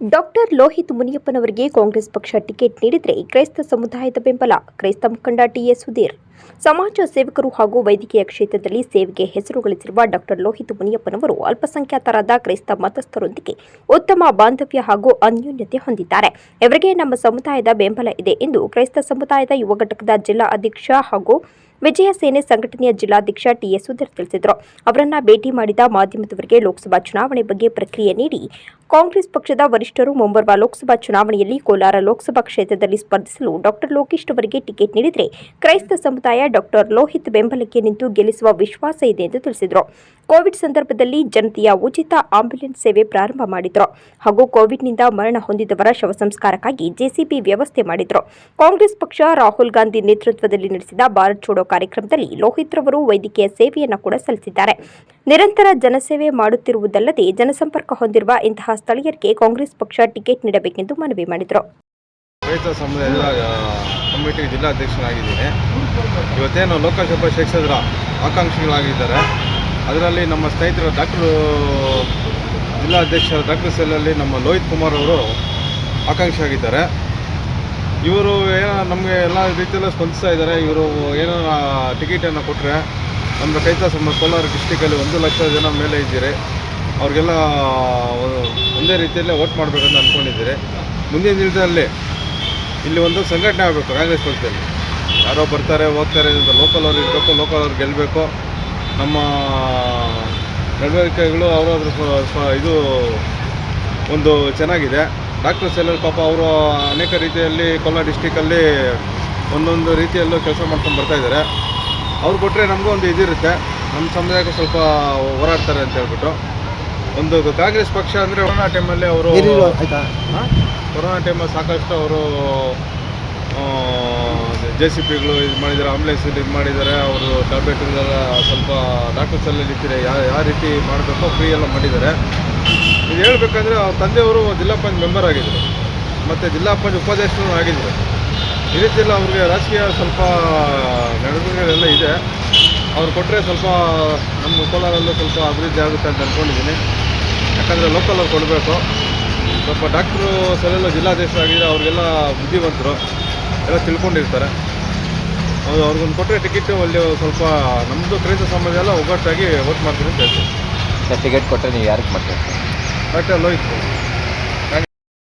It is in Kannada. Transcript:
ಡಾಕ್ಟರ್ ಲೋಹಿತ್ ಮುನಿಯಪ್ಪನವರಿಗೆ ಕಾಂಗ್ರೆಸ್ ಪಕ್ಷ ಟಿಕೆಟ್ ನೀಡಿದರೆ ಕ್ರೈಸ್ತ ಸಮುದಾಯದ ಬೆಂಬಲ. ಕ್ರೈಸ್ತ ಮುಖಂಡ ಟಿಎಸ್ ಸುಧೀರ್. ಸಮಾಜ ಸೇವಕರು ಹಾಗೂ ವೈದ್ಯಕೀಯ ಕ್ಷೇತ್ರದಲ್ಲಿ ಸೇವೆಗೆ ಹೆಸರು ಗಳಿಸಿರುವ ಡಾಕ್ಟರ್ ಲೋಹಿತ್ ಮುನಿಯಪ್ಪನವರು ಅಲ್ಪಸಂಖ್ಯಾತರಾದ ಕ್ರೈಸ್ತ ಮತಸ್ಥರೊಂದಿಗೆ ಉತ್ತಮ ಬಾಂಧವ್ಯ ಹಾಗೂ ಅನ್ಯೋನ್ಯತೆ ಹೊಂದಿದ್ದಾರೆ. ಇವರಿಗೆ ನಮ್ಮ ಸಮುದಾಯದ ಬೆಂಬಲ ಇದೆ ಎಂದು ಕ್ರೈಸ್ತ ಸಮುದಾಯದ ಯುವ ಘಟಕದ ಜಿಲ್ಲಾ ಅಧ್ಯಕ್ಷ ಹಾಗೂ ವಿಜಯ ಸೇನೆ ಸಂಘಟನೆಯ ಜಿಲ್ಲಾಧ್ಯಕ್ಷ ಟಿಎಸ್ ಸುಧೀರ್ ತಿಳಿಸಿದರು. ಅವರನ್ನ ಭೇಟಿ ಮಾಡಿದ ಮಾಧ್ಯಮದವರಿಗೆ ಲೋಕಸಭಾ ಚುನಾವಣೆ ಬಗ್ಗೆ ಪ್ರಕ್ರಿಯೆ ನೀಡಿ ಕಾಂಗ್ರೆಸ್ ಪಕ್ಷದ ವರಿಷ್ಠರು ಮುಂಬರುವ ಲೋಕಸಭಾ ಚುನಾವಣೆಯಲ್ಲಿ ಕೋಲಾರ ಲೋಕಸಭಾ ಕ್ಷೇತ್ರದಲ್ಲಿ ಸ್ಪರ್ಧಿಸಲು ಡಾಕ್ಟರ್ ಲೋಕೇಶ್ ಅವರಿಗೆ ಟಿಕೆಟ್ ನೀಡಿದರೆ ಕ್ರೈಸ್ತ ಸಮುದಾಯ ಡಾಕ್ಟರ್ ಲೋಹಿತ್ ಬೆಂಬಲಕ್ಕೆ ನಿಂತು ಗೆಲ್ಲಿಸುವ ವಿಶ್ವಾಸ ಇದೆ ಎಂದು ತಿಳಿಸಿದರು. ಕೋವಿಡ್ ಸಂದರ್ಭದಲ್ಲಿ ಜನತೆಯ ಉಚಿತ ಆಂಬ್ಯುಲೆನ್ಸ್ ಸೇವೆ ಪ್ರಾರಂಭ ಮಾಡಿದ್ರು. ಹಾಗೂ ಕೋವಿಡ್ನಿಂದ ಮರಣ ಹೊಂದಿದವರ ಶವ ಸಂಸ್ಕಾರಕ್ಕಾಗಿ ಜೆಸಿಬಿ ವ್ಯವಸ್ಥೆ ಮಾಡಿದ್ರು. ಕಾಂಗ್ರೆಸ್ ಪಕ್ಷ ರಾಹುಲ್ ಗಾಂಧಿ ನೇತೃತ್ವದಲ್ಲಿ ನಡೆಸಿದ ಭಾರತ್ ಛೋಡೋ ಕಾರ್ಯಕ್ರಮದಲ್ಲಿ ಲೋಹಿತ್ ರವರು ವೈದ್ಯಕೀಯ ಸೇವೆಯನ್ನು ಕೂಡ ಸಲ್ಲಿಸಿದ್ದಾರೆ. ನಿರಂತರ ಜನಸೇವೆ ಮಾಡುತ್ತಿರುವುದಲ್ಲದೆ ಜನಸಂಪರ್ಕ ಹೊಂದಿರುವ ಇಂತಹ ಸ್ಥಳೀಯರಿಗೆ ಕಾಂಗ್ರೆಸ್ ಪಕ್ಷ ಟಿಕೆಟ್ ನೀಡಬೇಕೆಂದು ಮನವಿ ಮಾಡಿದರು. ರೈತ ಸಮುದಾಯದ ಕಮಿಟಿ ಜಿಲ್ಲಾಧ್ಯಕ್ಷನಾಗಿದ್ದೀನಿ. ಇವತ್ತೇನು ಲೋಕಸಭಾ ಕ್ಷೇತ್ರದ ಆಕಾಂಕ್ಷಿಗಳಾಗಿದ್ದಾರೆ. ಅದರಲ್ಲಿ ನಮ್ಮ ಸ್ನೇಹಿತರು ಡಾಕ್ಟ್ರು, ಜಿಲ್ಲಾಧ್ಯಕ್ಷರ ಡಾಕ್ಟರ್ ಸೆಲ್ಲಲ್ಲಿ ನಮ್ಮ ಲೋಹಿತ್ ಕುಮಾರ್ ಅವರು ಆಕಾಂಕ್ಷಿಯಾಗಿದ್ದಾರೆ ಇವರು ಏನೋ ನಮಗೆ ಎಲ್ಲ ರೀತಿಯಲ್ಲೂ ಸ್ಪಂದಿಸ್ತಾ ಇದ್ದಾರೆ. ಇವರು ಏನೋ ಟಿಕೆಟನ್ನು ಕೊಟ್ಟರೆ ನಮ್ಮ ರೈತ ಸಮ ಕೋಲಾರ ಡಿಸ್ಟಿಕಲ್ಲಿ ಒಂದು ಲಕ್ಷ ಜನ ಮೇಲೆ ಇದ್ದೀರಿ. ಅವ್ರಿಗೆಲ್ಲ, ಒಂದೇ ರೀತಿಯಲ್ಲೇ ವೋಟ್ ಮಾಡಬೇಕಂತ ಅಂದ್ಕೊಂಡಿದ್ದೀರಿ ಮುಂದಿನ ದಿನದಲ್ಲಿ ಇಲ್ಲಿ ಒಂದು ಸಂಘಟನೆ ಆಗಬೇಕು ಕಾಂಗ್ರೆಸ್ ಪಕ್ಷದಲ್ಲಿ. ಯಾರೋ ಬರ್ತಾರೆ ಹೋಗ್ತಾರೆ ಅಂತ ಲೋಕಲ್ ಅವ್ರು ಇರಬೇಕು, ಲೋಕಲ್ ಅವ್ರು ಗೆಲ್ಲಬೇಕು ನಮ್ಮ ನಡವಳಿಕೆಗಳು ಅವರಾದ್ರ ಇದು ಒಂದು ಚೆನ್ನಾಗಿದೆ. ಡಾಕ್ಟರ್ ಸೆಲ್ಲರ್ ಪಾಪ ಅವರು ಅನೇಕ ರೀತಿಯಲ್ಲಿ ಕೋಲಾರ ಡಿಸ್ಟಿಕಲ್ಲಿ ಒಂದೊಂದು ರೀತಿಯಲ್ಲೂ ಕೆಲಸ ಮಾಡ್ಕೊಂಡು ಬರ್ತಾ ಇದ್ದಾರೆ. ಅವ್ರು ಕೊಟ್ಟರೆ ನಮಗೂ ಒಂದು ಇದಿರುತ್ತೆ. ನಮ್ಮ ಸಮುದಾಯಕ್ಕೆ ಸ್ವಲ್ಪ ಹೋರಾಡ್ತಾರೆ ಅಂತ ಹೇಳ್ಬಿಟ್ಟು. ಒಂದು ಕಾಂಗ್ರೆಸ್ ಪಕ್ಷ ಅಂದರೆ ಕೊರೋನಾ ಟೈಮಲ್ಲಿ ಅವರು? ಕೊರೋನಾ ಟೈಮಲ್ಲಿ ಸಾಕಷ್ಟು ಅವರು ಜೆ ಸಿ ಪಿಗಳು ಇದು ಮಾಡಿದ್ದಾರೆ ಆಂಬುಲೆನ್ಸ್ ಇದು ಮಾಡಿದ್ದಾರೆ, ಅವರು ಟ್ಯಾಬ್ಲೆಟ್ಗಳೆಲ್ಲ ಸ್ವಲ್ಪ ಡಾಕ್ಟರ್ಸಲ್ಲಿ ಇಟ್ಟಿದೆ ಯಾವ ಯಾವ ರೀತಿ ಮಾಡಬೇಕೋ ಫ್ರೀ ಎಲ್ಲ ಮಾಡಿದ್ದಾರೆ. ಇದು ಹೇಳ್ಬೇಕಂದ್ರೆ ಅವ್ರ ತಂದೆಯವರು ಜಿಲ್ಲಾ ಪಂಚಾಯತ್ ಮೆಂಬರ್ ಆಗಿದ್ದರು ಮತ್ತು ಜಿಲ್ಲಾ ಪಂಚಾಯತ್ ಉಪಾಧ್ಯಕ್ಷರು ಆಗಿದ್ದರು ಈ ರೀತಿ ಎಲ್ಲ ಅವ್ರಿಗೆ ರಾಜಕೀಯ ಸ್ವಲ್ಪ ನಡವಳಿಕೆಗಳೆಲ್ಲ ಇದೆ. ಅವ್ರು ಕೊಟ್ಟರೆ ಸ್ವಲ್ಪ ನಮ್ಮ ಕೋಲಾರಲ್ಲೂ ಸ್ವಲ್ಪ ಅಭಿವೃದ್ಧಿ ಆಗುತ್ತೆ ಅಂತ ಅಂದ್ಕೊಂಡಿದ್ದೀನಿ ಯಾಕಂದರೆ ಲೋಕಲ್ ಅವ್ರು ಕೊಡಬೇಕು. ಸ್ವಲ್ಪ ಡಾಕ್ಟ್ರು ಸರಿಯಲ್ಲ ಜಿಲ್ಲಾಧ್ಯಕ್ಷರಾಗಿದ್ದರೆ ಅವ್ರಿಗೆಲ್ಲ ಬುದ್ಧಿವಂತರು. ಎಲ್ಲ ತಿಳ್ಕೊಂಡಿರ್ತಾರೆ. ಅವ್ರು ಅವ್ರಿಗೊಂದು ಕೊಟ್ಟರೆ ಟಿಕೆಟ್ ಅಲ್ಲಿ ಸ್ವಲ್ಪ ನಮ್ಮದು ಕ್ರೈಸ್ತ ಸಮಾಜ ಎಲ್ಲ ಒಗ್ಗಟ್ಟಾಗಿ ವೋಟ್ ಮಾಡ್ತೀನಿ ಅಂತ ಹೇಳ್ತೀನಿ. ಸರ್ ಟಿಕೆಟ್ ಕೊಟ್ಟರೆ ನೀವು ಯಾರಿಗೆ ಮಾಡ್ತೀರಿ? ಡಾಕ್ಟರ್ ಲೋಹಿತ್.